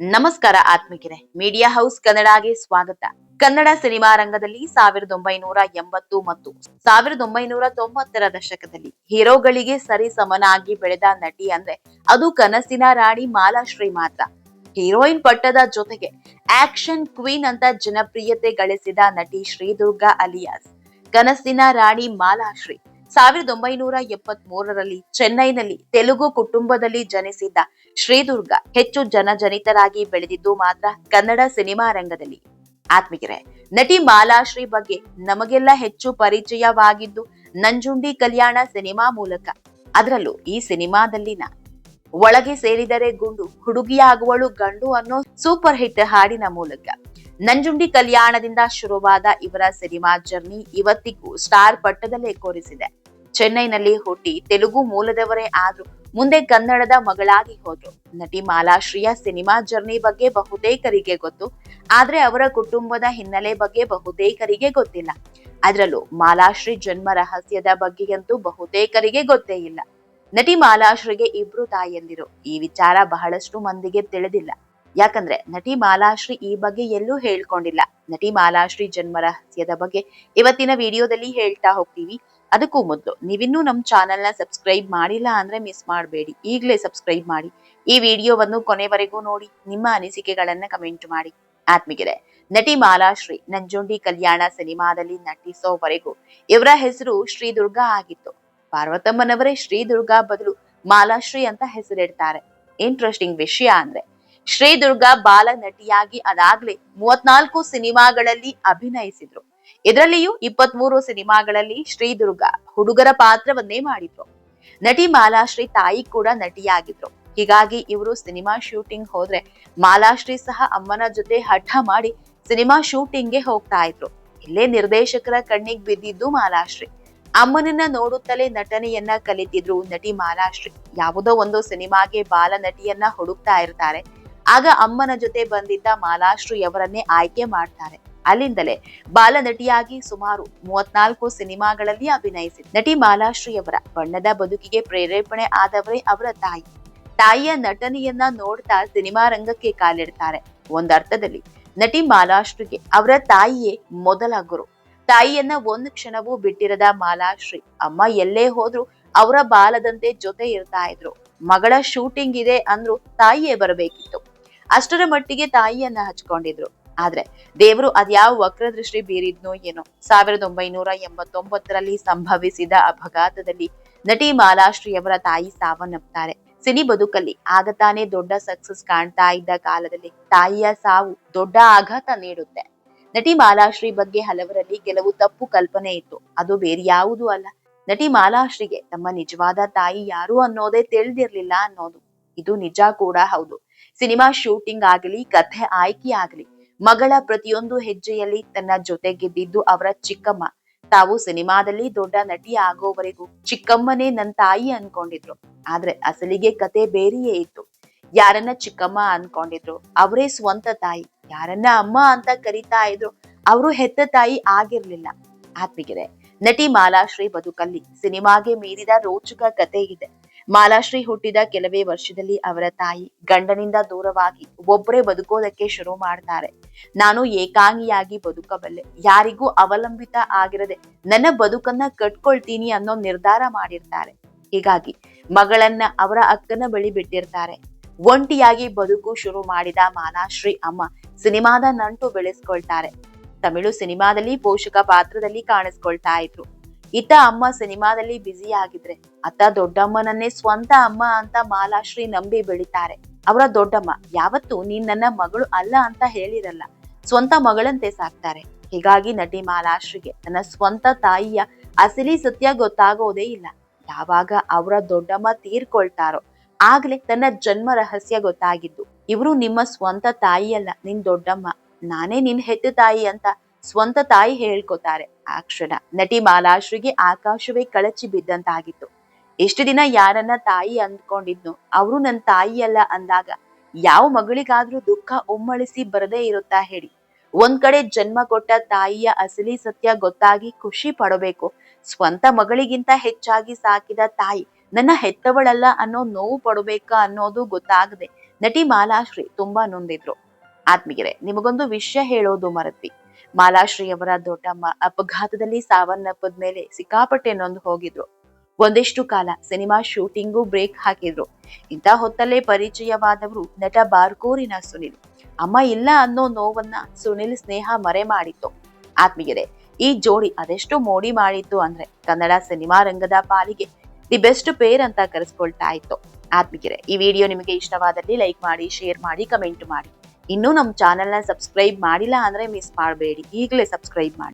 ನಮಸ್ಕಾರ ಆತ್ಮಿಕರೇ. Media house ಕನ್ನಡಗೆ ಸ್ವಾಗತ. Kannada cinema ರಂಗದಲ್ಲಿ ಸಾವಿರದ ಒಂಬೈನೂರ ಎಂಬತ್ತು ಮತ್ತು ಸಾವಿರದ ಒಂಬೈನೂರ ತೊಂಬತ್ತರ ದಶಕದಲ್ಲಿ ಹೀರೋಗಳಿಗೆ ಸರಿ ಸಮನಾಗಿ ಬೆಳೆದ ನಟಿ ಅಂದ್ರೆ ಅದು ಕನಸಿನ ರಾಣಿ ಮಾಲಾಶ್ರೀ ಮಾತ್ರ. ಹೀರೋಯಿನ್ ಪಟ್ಟದ ಜೊತೆಗೆ ಆಕ್ಷನ್ ಕ್ವೀನ್ ಅಂತ ಜನಪ್ರಿಯತೆ ಗಳಿಸಿದ ನಟಿ ಶ್ರೀದುರ್ಗಾ ಅಲಿಯಾಸ್. ಕನಸಿನ ರಾಣಿ ಮಾಲಾಶ್ರೀ ಸಾವಿರದ ಒಂಬೈನೂರ ಎಪ್ಪತ್ತ್ ಮೂರರಲ್ಲಿ ಚೆನ್ನೈನಲ್ಲಿ ತೆಲುಗು ಕುಟುಂಬದಲ್ಲಿ ಜನಿಸಿದ್ದ ಶ್ರೀದುರ್ಗ ಹೆಚ್ಚು ಜನಜನಿತರಾಗಿ ಬೆಳೆದಿದ್ದು ಮಾತ್ರ ಕನ್ನಡ ಸಿನಿಮಾ ರಂಗದಲ್ಲಿ. ಆತ್ಮಿಕರೆ ನಟಿ ಮಾಲಾಶ್ರೀ ಬಗ್ಗೆ ನಮಗೆಲ್ಲ ಹೆಚ್ಚು ಪರಿಚಯವಾಗಿದ್ದು ನಂಜುಂಡಿ ಕಲ್ಯಾಣ ಸಿನಿಮಾ ಮೂಲಕ ಅದರಲ್ಲೂ ಈ ಸಿನಿಮಾದಲ್ಲಿನ ಒಳಗೆ ಸೇರಿದರೆ ಗುಂಡು, ಹುಡುಗಿಯಾಗುವಳು ಗಂಡು ಅನ್ನೋ ಸೂಪರ್ ಹಿಟ್ ಹಾಡಿನ ಮೂಲಕ ನಂಜುಂಡಿ ಕಲ್ಯಾಣದಿಂದ ಶುರುವಾದ ಇವರ ಸಿನಿಮಾ ಜರ್ನಿ ಇವತ್ತಿಗೂ ಸ್ಟಾರ್ ಪಟ್ಟದಲ್ಲೇ ಕೋರಿಸಿದೆ. ಚೆನ್ನೈನಲ್ಲಿ ಹುಟ್ಟಿ ತೆಲುಗು ಮೂಲದವರೇ ಆದ್ರು. ಮುಂದೆ ಕನ್ನಡದ ಮಗಳಾಗಿ ಹೋದ್ರು. ನಟಿ ಮಾಲಾಶ್ರೀಯ ಸಿನಿಮಾ ಜರ್ನಿ ಬಗ್ಗೆ ಬಹುತೇಕರಿಗೆ ಗೊತ್ತು. ಆದ್ರೆ ಅವರ ಕುಟುಂಬದ ಹಿನ್ನೆಲೆ ಬಗ್ಗೆ ಬಹುತೇಕರಿಗೆ ಗೊತ್ತಿಲ್ಲ. ಅದರಲ್ಲೂ ಮಾಲಾಶ್ರೀ ಜನ್ಮ ರಹಸ್ಯದ ಬಗ್ಗೆಯಂತೂ ಬಹುತೇಕರಿಗೆ ಗೊತ್ತೇ ಇಲ್ಲ. ನಟಿ ಮಾಲಾಶ್ರೀಗೆ ಇಬ್ರು ತಾಯಿಯಂದಿರು. ಈ ವಿಚಾರ ಬಹಳಷ್ಟು ಮಂದಿಗೆ ತಿಳಿದಿಲ್ಲ. ಯಾಕಂದ್ರೆ ನಟಿ ಮಾಲಾಶ್ರೀ ಈ ಬಗ್ಗೆ ಎಲ್ಲೂ ಹೇಳ್ಕೊಂಡಿಲ್ಲ. ನಟಿ ಮಾಲಾಶ್ರೀ ಜನ್ಮ ರಹಸ್ಯದ ಬಗ್ಗೆ ಇವತ್ತಿನ ವಿಡಿಯೋದಲ್ಲಿ ಹೇಳ್ತಾ ಹೋಗ್ತೀವಿ. ಅದಕ್ಕೂ ಮೊದಲು ನೀವಿನ್ನೂ ನಮ್ಮ ಚಾನೆಲ್ನ ಸಬ್ಸ್ಕ್ರೈಬ್ ಮಾಡಿಲ್ಲ ಅಂದ್ರೆ ಮಿಸ್ ಮಾಡಬೇಡಿ. ಈಗಲೇ ಸಬ್ಸ್ಕ್ರೈಬ್ ಮಾಡಿ. ಈ ವಿಡಿಯೋವನ್ನು ಕೊನೆವರೆಗೂ ನೋಡಿ. ನಿಮ್ಮ ಅನಿಸಿಕೆಗಳನ್ನ ಕಮೆಂಟ್ ಮಾಡಿ. ಆತ್ಮಿಗೆರೆ ನಟಿ ಮಾಲಾಶ್ರೀ ನಂಜುಂಡಿ ಕಲ್ಯಾಣ ಸಿನಿಮಾದಲ್ಲಿ ನಟಿಸೋವರೆಗೂ ಇವರ ಹೆಸರು ಶ್ರೀ ದುರ್ಗಾ ಆಗಿತ್ತು. ಪಾರ್ವತಮ್ಮನವರೇ ಶ್ರೀ ದುರ್ಗಾ ಬದಲು ಮಾಲಾಶ್ರೀ ಅಂತ ಹೆಸರಿಡ್ತಾರೆ. ಇಂಟ್ರೆಸ್ಟಿಂಗ್ ವಿಷಯ ಅಂದ್ರೆ ಶ್ರೀ ದುರ್ಗಾ ಬಾಲ ನಟಿಯಾಗಿ ಅದಾಗ್ಲೇ ಮೂವತ್ನಾಲ್ಕು ಸಿನಿಮಾಗಳಲ್ಲಿ ಅಭಿನಯಿಸಿದ್ರು. ಇದರಲ್ಲಿಯೂ ಇಪ್ಪತ್ತ್ ಮೂರು ಸಿನಿಮಾಗಳಲ್ಲಿ ಶ್ರೀದುರ್ಗ ಹುಡುಗರ ಪಾತ್ರವನ್ನೇ ಮಾಡಿದ್ರು. ನಟಿ ಮಾಲಾಶ್ರೀ ತಾಯಿ ಕೂಡ ನಟಿಯಾಗಿದ್ರು. ಹೀಗಾಗಿ ಇವರು ಸಿನಿಮಾ ಶೂಟಿಂಗ್ ಹೋದ್ರೆ ಮಾಲಾಶ್ರೀ ಸಹ ಅಮ್ಮನ ಜೊತೆ ಹಠ ಮಾಡಿ ಸಿನಿಮಾ ಶೂಟಿಂಗ್ಗೆ ಹೋಗ್ತಾ ಇದ್ರು. ಇಲ್ಲೇ ನಿರ್ದೇಶಕರ ಕಣ್ಣಿಗೆ ಬಿದ್ದಿದ್ದು ಮಾಲಾಶ್ರೀ. ಅಮ್ಮನನ್ನ ನೋಡುತ್ತಲೇ ನಟನೆಯನ್ನ ಕಲಿತಿದ್ರು ನಟಿ ಮಾಲಾಶ್ರೀ. ಯಾವುದೋ ಒಂದು ಸಿನಿಮಾಗೆ ಬಾಲ ನಟಿಯನ್ನ ಹುಡುಕ್ತಾ ಇರ್ತಾರೆ. ಆಗ ಅಮ್ಮನ ಜೊತೆ ಬಂದಿದ್ದ ಮಾಲಾಶ್ರೀ ಅವರನ್ನೇ ಆಯ್ಕೆ ಮಾಡ್ತಾರೆ. ಅಲ್ಲಿಂದಲೇ ಬಾಲ ನಟಿಯಾಗಿ ಸುಮಾರು ಮೂವತ್ನಾಲ್ಕು ಸಿನಿಮಾಗಳಲ್ಲಿ ಅಭಿನಯಿಸಿ ನಟಿ ಮಾಲಾಶ್ರೀ ಅವರ ಬಣ್ಣದ ಬದುಕಿಗೆ ಪ್ರೇರೇಪಣೆ ಆದವರೇ ಅವರ ತಾಯಿ. ತಾಯಿಯ ನಟನೆಯನ್ನ ನೋಡ್ತಾ ಸಿನಿಮಾ ರಂಗಕ್ಕೆ ಕಾಲಿಡ್ತಾರೆ. ಒಂದರ್ಥದಲ್ಲಿ ನಟಿ ಮಾಲಾಶ್ರೀಗೆ ಅವರ ತಾಯಿಯೇ ಮೊದಲ ಗುರು. ತಾಯಿಯನ್ನ ಒಂದು ಕ್ಷಣವೂ ಬಿಟ್ಟಿರದ ಮಾಲಾಶ್ರೀ ಅಮ್ಮ ಎಲ್ಲೇ ಹೋದ್ರು ಅವರ ಬಾಲದಂತೆ ಜೊತೆ ಇರ್ತಾ ಇದ್ರು. ಮಗಳ ಶೂಟಿಂಗ್ ಇದೆ ಅಂದ್ರು ತಾಯಿಯೇ ಬರಬೇಕಿತ್ತು. ಅಷ್ಟರ ಮಟ್ಟಿಗೆ ತಾಯಿಯನ್ನ ಹಚ್ಕೊಂಡಿದ್ರು. ಆದ್ರೆ ದೇವರು ಅದ್ಯಾವ ವಕ್ರದೃಷ್ಟಿ ಬೀರಿದ್ನೋ ಏನೋ. ಸಾವಿರದ ಒಂಬೈನೂರ ಎಂಬತ್ತೊಂಬತ್ತರಲ್ಲಿ ಸಂಭವಿಸಿದ ಅಪಘಾತದಲ್ಲಿ ನಟಿ ಮಾಲಾಶ್ರೀಯವರ ತಾಯಿ ಸಾವನ್ನಪ್ತಾರೆ ಸಿನಿ ಬದುಕಲ್ಲಿ ಆಗ ತಾನೇ ದೊಡ್ಡ ಸಕ್ಸಸ್ ಕಾಣ್ತಾ ಇದ್ದ ಕಾಲದಲ್ಲಿ ತಾಯಿಯ ಸಾವು ದೊಡ್ಡ ಆಘಾತ ನೀಡುತ್ತೆ. ನಟಿ ಮಾಲಾಶ್ರೀ ಬಗ್ಗೆ ಹಲವರಲ್ಲಿ ಕೆಲವು ತಪ್ಪು ಕಲ್ಪನೆ ಇತ್ತು. ಅದು ಬೇರೆ ಯಾವುದೂ ಅಲ್ಲ. ನಟಿ ಮಾಲಾಶ್ರೀಗೆ ತಮ್ಮ ನಿಜವಾದ ತಾಯಿ ಯಾರು ಅನ್ನೋದೇ ತಿಳಿದಿರ್ಲಿಲ್ಲ ಅನ್ನೋದು. ಇದು ನಿಜ ಕೂಡ ಹೌದು. ಸಿನಿಮಾ ಶೂಟಿಂಗ್ ಆಗಲಿ, ಕಥೆ ಆಯ್ಕೆ ಆಗಲಿ, ಮಗಳ ಪ್ರತಿಯೊಂದು ಹೆಜ್ಜೆಯಲ್ಲಿ ತನ್ನ ಜೊತೆಗಿದ್ದಿದ್ದು ಅವರ ಚಿಕ್ಕಮ್ಮ. ತಾವು ಸಿನಿಮಾದಲ್ಲಿ ದೊಡ್ಡ ನಟಿ ಆಗೋವರೆಗೂ ಚಿಕ್ಕಮ್ಮನೇ ನನ್ನ ತಾಯಿ ಅನ್ಕೊಂಡಿದ್ರು. ಆದ್ರೆ ಅಸಲಿಗೆ ಕತೆ ಬೇರೆಯೇ ಇತ್ತು. ಯಾರನ್ನ ಚಿಕ್ಕಮ್ಮ ಅನ್ಕೊಂಡಿದ್ರು? ಅವರೇ ಸ್ವಂತ ತಾಯಿ. ಯಾರನ್ನ ಅಮ್ಮ ಅಂತ ಕರಿತಾ ಇದ್ರು? ಅವರು ಹೆತ್ತ ತಾಯಿ ಆಗಿರ್ಲಿಲ್ಲ. ಆತ್ಮಿಗಿದೆ ನಟಿ ಮಾಲಾಶ್ರೀ ಬದುಕಲ್ಲಿ ಸಿನಿಮಾಗೆ ಮೀರಿದ ರೋಚಕ ಕತೆ ಇದೆ ಮಾಲಾಶ್ರೀ ಹುಟ್ಟಿದ ಕೆಲವೇ ವರ್ಷದಲ್ಲಿ ಅವರ ತಾಯಿ ಗಂಡನಿಂದ ದೂರವಾಗಿ ಒಬ್ಬರೇ ಬದುಕೋದಕ್ಕೆ ಶುರು ಮಾಡ್ತಾರೆ. ನಾನು ಏಕಾಂಗಿಯಾಗಿ ಬದುಕಬಲ್ಲೆ. ಯಾರಿಗೂ ಅವಲಂಬಿತ ಆಗಿರದೆ ನನ್ನ ಬದುಕನ್ನ ಕಟ್ಕೊಳ್ತೀನಿ ಅನ್ನೋ ನಿರ್ಧಾರ ಮಾಡಿರ್ತಾರೆ. ಹೀಗಾಗಿ ಮಗಳನ್ನ ಅವರ ಅಕ್ಕನ ಬಳಿ ಬಿಟ್ಟಿರ್ತಾರೆ. ಒಂಟಿಯಾಗಿ ಬದುಕು ಶುರು ಮಾಡಿದ ಮಾಲಾಶ್ರೀ ಅಮ್ಮ ಸಿನಿಮಾದ ನಂಟು ಬೆಳೆಸ್ಕೊಳ್ತಾರೆ. ತಮಿಳು ಸಿನಿಮಾದಲ್ಲಿ ಪೋಷಕ ಪಾತ್ರದಲ್ಲಿ ಕಾಣಿಸ್ಕೊಳ್ತಾ ಇದ್ರು. ಇತ್ತ ಅಮ್ಮ ಸಿನಿಮಾದಲ್ಲಿ ಬ್ಯುಸಿ ಆಗಿದ್ರೆ ಅತ್ತ ದೊಡ್ಡಮ್ಮನನ್ನೇ ಸ್ವಂತ ಅಮ್ಮ ಅಂತ ಮಾಲಾಶ್ರೀ ನಂಬಿ ಬೆಳಿತಾರೆ. ಅವರ ದೊಡ್ಡಮ್ಮ, ಯಾವತ್ತು ನೀನ್ ನನ್ನ ಮಗಳು ಅಲ್ಲ ಅಂತ ಹೇಳಿರಲ್ಲ, ಸ್ವಂತ ಮಗಳಂತೆ ಸಾಕ್ತಾರೆ. ಹೀಗಾಗಿ ನಟಿ ಮಾಲಾಶ್ರೀಗೆ ತನ್ನ ಸ್ವಂತ ತಾಯಿಯ ಅಸಲಿ ಸತ್ಯ ಗೊತ್ತಾಗೋದೇ ಇಲ್ಲ. ಯಾವಾಗ ಅವರ ದೊಡ್ಡಮ್ಮ ತೀರ್ಕೊಳ್ತಾರೋ, ಆಗ್ಲೇ ತನ್ನ ಜನ್ಮ ರಹಸ್ಯ ಗೊತ್ತಾಗಿದ್ದು, ಇವರು ನಿಮ್ಮ ಸ್ವಂತ ತಾಯಿಯಲ್ಲ, ನಿನ್ ದೊಡ್ಡಮ್ಮ. ನಾನೇ ನಿನ್ ಹೆತ್ತ ತಾಯಿ ಅಂತ ಸ್ವಂತ ತಾಯಿ ಹೇಳ್ಕೊತಾರೆ ಆ ಕ್ಷಣ. ನಟಿ ಮಾಲಾಶ್ರೀಗೆ ಆಕಾಶವೇ ಕಳಚಿ ಬಿದ್ದಂತಾಗಿತ್ತು. ಎಷ್ಟು ದಿನ ಯಾರನ್ನ ತಾಯಿ ಅಂದ್ಕೊಂಡಿದ್ನು ಅವರು ನನ್ ತಾಯಿಯಲ್ಲ ಅಂದಾಗ ಯಾವ ಮಗಳಿಗಾದ್ರೂ ದುಃಖ ಉಮ್ಮಳಿಸಿ ಬರದೇ ಇರುತ್ತಾ ಹೇಳಿ. ಒಂದ್ ಕಡೆ ಜನ್ಮ ಕೊಟ್ಟ ತಾಯಿಯ ಅಸಲಿ ಸತ್ಯ ಗೊತ್ತಾಗಿ ಖುಷಿ ಪಡಬೇಕು. ಸ್ವಂತ ಮಗಳಿಗಿಂತ ಹೆಚ್ಚಾಗಿ ಸಾಕಿದ ತಾಯಿ ನನ್ನ ಹೆತ್ತವಳಲ್ಲ ಅನ್ನೋ ನೋವು ಪಡಬೇಕಾ ಅನ್ನೋದು ಗೊತ್ತಾಗದೆ ನಟಿ ಮಾಲಾಶ್ರೀ ತುಂಬಾ ನೊಂದಿದ್ರು. ಆತ್ಮೀಗೆರೆ ನಿಮಗೊಂದು ವಿಷಯ ಹೇಳೋದು ಮರತ್ವಿ ಮಾಲಾಶ್ರೀ ಅವರ ದೊಡ್ಡಮ್ಮ ಅಪಘಾತದಲ್ಲಿ ಸಾವನ್ನಪ್ಪದ ಮೇಲೆ ಸಿಕ್ಕಾಪಟ್ಟೆ ನೊಂದು ಹೋಗಿದ್ರು. ಒಂದಿಷ್ಟು ಕಾಲ ಸಿನಿಮಾ ಶೂಟಿಂಗು ಬ್ರೇಕ್ ಹಾಕಿದ್ರು. ಇಂತ ಹೊತ್ತಲ್ಲೇ ಪರಿಚಯವಾದವರು ನಟ ಬಾರ್ಕೋರಿನ ಸುನಿಲ್. ಅಮ್ಮ ಇಲ್ಲ ಅನ್ನೋ ನೋವನ್ನ ಸುನಿಲ್ ಸ್ನೇಹ ಮರೆ ಮಾಡಿತ್ತು. ಆತ್ಮೀಯರೇ, ಈ ಜೋಡಿ ಅದೆಷ್ಟು ಮೋಡಿ ಮಾಡಿತ್ತು ಅಂದ್ರೆ ಕನ್ನಡ ಸಿನಿಮಾ ರಂಗದ ಪಾಲಿಗೆ ದಿ ಬೆಸ್ಟ್ ಪೇರ್ ಅಂತ ಕರೆಸ್ಕೊಳ್ತಾ ಇತ್ತು. ಆತ್ಮೀಯರೇ, ಈ ವಿಡಿಯೋ ನಿಮಗೆ ಇಷ್ಟವಾದಲ್ಲಿ ಲೈಕ್ ಮಾಡಿ, ಶೇರ್ ಮಾಡಿ, ಕಮೆಂಟ್ ಮಾಡಿ. ಇನ್ನೂ ನಮ್ಮ ಚಾನೆಲ್ನ ಸಬ್ಸ್ಕ್ರೈಬ್ ಮಾಡಿಲ್ಲ ಅಂದ್ರೆ ಮಿಸ್ ಮಾಡಬೇಡಿ. ಈಗಲೇ ಸಬ್ಸ್ಕ್ರೈಬ್ ಮಾಡಿ.